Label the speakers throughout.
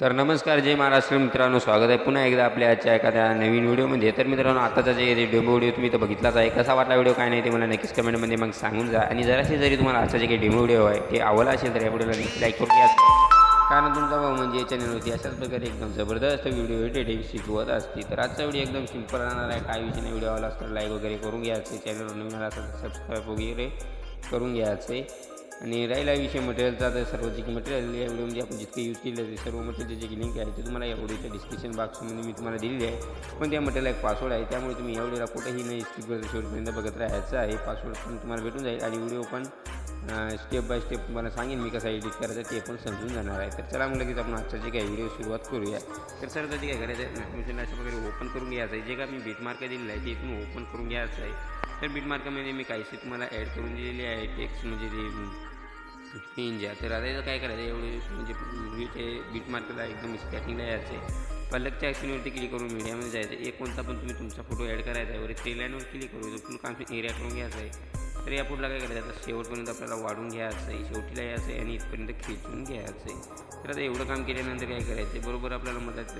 Speaker 1: तर नमस्कार जय महाराष्ट्र. मित्रांनो स्वागत आहे. पुन्हा एकदा आपल्या आजच्या एखाद्या नवीन व्हिडिओमध्ये. तर मित्रांनो आताचा जे डेमो व्हिडिओ तुम्ही तर बघितलाच आहे कसा वाटला व्हिडिओ काय नाही ते मला नक्कीच कमेंटमध्ये मग सांगून जा. आणि जराशी जरी तुम्हाला आजचा जे काही डेमो व्हिडिओ आहे ते आवडला असेल तर या व्हिडिओला नक्की लाईक करून घ्या. कारण तुमचा भाऊ म्हणजे या चॅनलवरती अशाच प्रकारे एकदम जबरदस्त व्हिडिओ एडिटिंग शिकवत असते. तर आजचा व्हिडिओ एकदम सिंपल राहणार आहे. काय विषय व्हिडिओ आला असता लाईक वगैरे करून घ्यायचे. चॅनलवर नवीन आला असेल तर सबस्क्राईब वगैरे करून घ्यायचे. आणि राहिला विषय मटेरियलचा तर सर्व जे मटेरियल या व्हिडिओमध्ये आपण जितके यूज केले ते सर्व मटेरियल जे लिंक आहे ते तुम्हाला या व्हिडिओच्या डिस्क्रिप्शन बॉक्समध्ये मी तुम्हाला दिलेली आहे. पण त्या मटेरियल एक पासवर्ड आहे त्यामुळे तुम्ही या व्हिडिओला कुठेही नाही स्किप शेवटपर्यंत बघत राहायचं आहे. पासवर्ड पण तुम्हाला भेटून जाईल आणि व्हिडिओ पण स्टेप बाय स्टेप तुम्हाला सांगेन मी कसा एडिट करायचं ते पण समजून जाणार आहे. तर चला मग लगेच आपण आजचा जे काही व्हिडिओ सुरुवात करूया. तर सर जे काय करायचं आहे अशा ओपन करून घ्यायचं आहे. जे काय मी बीटमार्क दिलेलं आहे ते इथून ओपन करून घ्यायचं आहे. तर बीट मार्कामध्ये मी काहीशी तुम्हाला ॲड करून दिलेली आहे. टेक्स्ट म्हणजे ते पेन तर आता याचं काय करायचं? एवढे म्हणजे ते बीट मार्केटला एकदम स्कॅटिंगला यायचं. आहे पलकच्या ॲक्शनवरती क्लिक करून मीडियामध्ये जायचं. एक कोणता पण तुम्ही तुमचा फोटो ॲड करायचा. आहे वर थ्री लाईनवर क्लिक करू फुल काम एरिया करून घ्यायचं आहे. तर या पुढला काय करायचं? आता शेवटपर्यंत आपल्याला वाढून घ्यायचं आहे शेवटीला यायचं आहे आणि इथपर्यंत खेचून घ्यायचं आहे. तर आता एवढं काम केल्यानंतर काय करायचं? आहे बरोबर आपल्याला मदत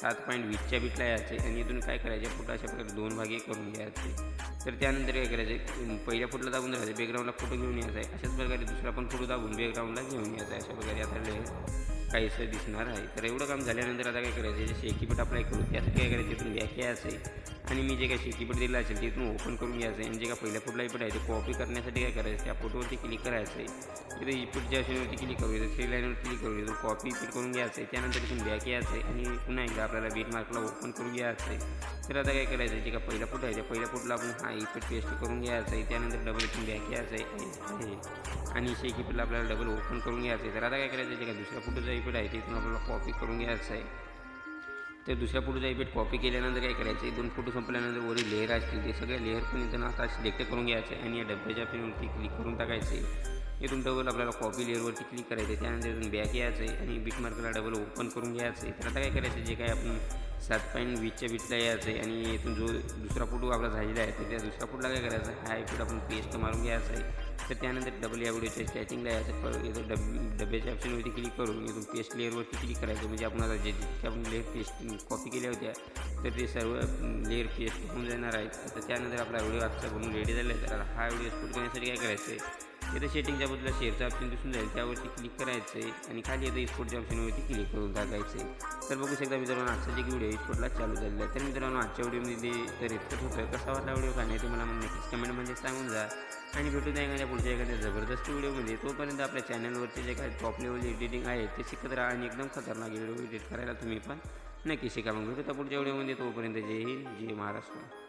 Speaker 1: सात पॉईंट वीसच्या बीटला यायचं आहे आणि इथून काय करायचं? आहे फोटो अशा प्रकारे दोन भागे करून घ्यायचे. तर त्यानंतर काय करायचं? आहे पहिल्या फुटला दाबून राहायचं बॅकग्राऊंडला फोटो घेऊन यायचा आहे. अशाच प्रकारे दुसरा पण फोटो दाबून बॅकग्राऊंडला घेऊन यायचा आहे. अशा प्रकारे आता काहीसं दिसणार आहे. तर एवढं काम झाल्यानंतर आता काय करायचं? जे शेकीपट अप्लाय करू त्यासाठी काय करायचं? तिथून बॅक असेल आहे आणि मी जे काही शेकीपट दिलं असेल तिथून ओपन करून घ्यायचं. आहे आणि जे काय पहिल्या फोटोला पट आहे ते कॉपी करण्यासाठी काय करायचं? त्या फोटोवरती क्लिक करायचं आहे तिथे इपटच्या ऑप्शनवरती क्लिक करू येतं थ्री लाईनवर क्लिक करू येतो कॉपी इपिट करून घ्यायचं आहे त्यानंतर तिथून व्याख्या असेल आणि पुन्हा एकदा आपल्याला बीट मार्कला ओपन करून घ्यायचं आहे तर आता काय करायचं आहे जे काय पहिला फोटो आहे त्या पहिल्या फोटोला आपण हा इपिट पेस्ट करून घ्यायचं आहे त्यानंतर डबल इथून बॅक घ्यायचं आहे आणि शेकीपटला आपल्याला डबल ओपन करून घ्यायचं आहे. तर आता काय करायचं जे काय दुसऱ्या फोटोचा इपिट आहे तिथून आपल्याला कॉपी करून घ्यायचं आहे. तर दुसऱ्या फोटोचा इफेक्ट कॉपी केल्यानंतर काय करायचं आहे दोन फोटो संपल्यानंतर वरील लेअर असतील ते सगळे लेअर पण इथं आता सिलेक्ट करून घ्यायचं आहे आणि या डब्याच्या पेनवरती क्लिक करून टाकायचं आहे. इथून डबल आपल्याला कॉपी लेअरवरती क्लिक करायचं आहे त्यानंतर इथून बॅक यायचं आहे आणि बीट मार्कला डबल ओपन करून घ्यायचं आहे. तर आता काय करायचं जे काय आपण सात पॉईंट वीसच्या बीटला यायचं आहे आणि इथून जो दुसरा फोटो आपला झालेला आहे तर त्या दुसऱ्या फोटोला काय करायचं आहे? हा इफेक्ट आपण पेस्ट मारून घ्यायचा आहे. तर त्यानंतर डबल या व्हिडिओच्या स्टॅटिंगला यायचं पर इथं डब डब्याच्या ऑप्शनवरती क्लिक करून इथून पेस्ट लेअरवरती क्लिक करायचं म्हणजे आपल्याला जे जितके आपण लेअर पेस्ट कॉपी केल्या होत्या तर ते सर्व लेअर पेस्ट होऊन जाणार आहेत. तर त्यानंतर आपला व्हिडिओ आजचा बनून रेडी झाला आहे. तर हा व्हिडिओ शूट करण्यासाठी काय करायचं आहे? इथं सेटिंगच्या बदला शेअरचं ऑप्शन दिसून जाईल त्यावरती क्लिक करायचं आहे आणि खाली येतं स्पोर्टच्या ऑप्शनवरती क्लिक करून टाकायचं आहे तर बघू शकता मित्रांनो आजचा जे व्हिडिओ स्पोर्टला चालू झालेला आहे. तर मित्रांनो आजच्या व्हिडिओमध्ये तर इतकंच होतं. कसा वाटला व्हिडिओ का नाही ते मला नक्कीच कमेंटमध्ये सांगून जा. आणि भेटू द्या एखाद्या पुढच्या एखाद्या जबरदस्त व्हिडिओमध्ये तोपर्यंत आपल्या चॅनलवरचे जे काही टॉप लेवल एडिटिंग आहे ते शिकत राहा आणि एकदम खतरनाक व्हिडिओ एडिट करायला तुम्ही पण नक्की शिका. मग भेटू त्या पुढच्या व्हिडिओमध्ये तोपर्यंत जय हिंद जय महाराष्ट्र.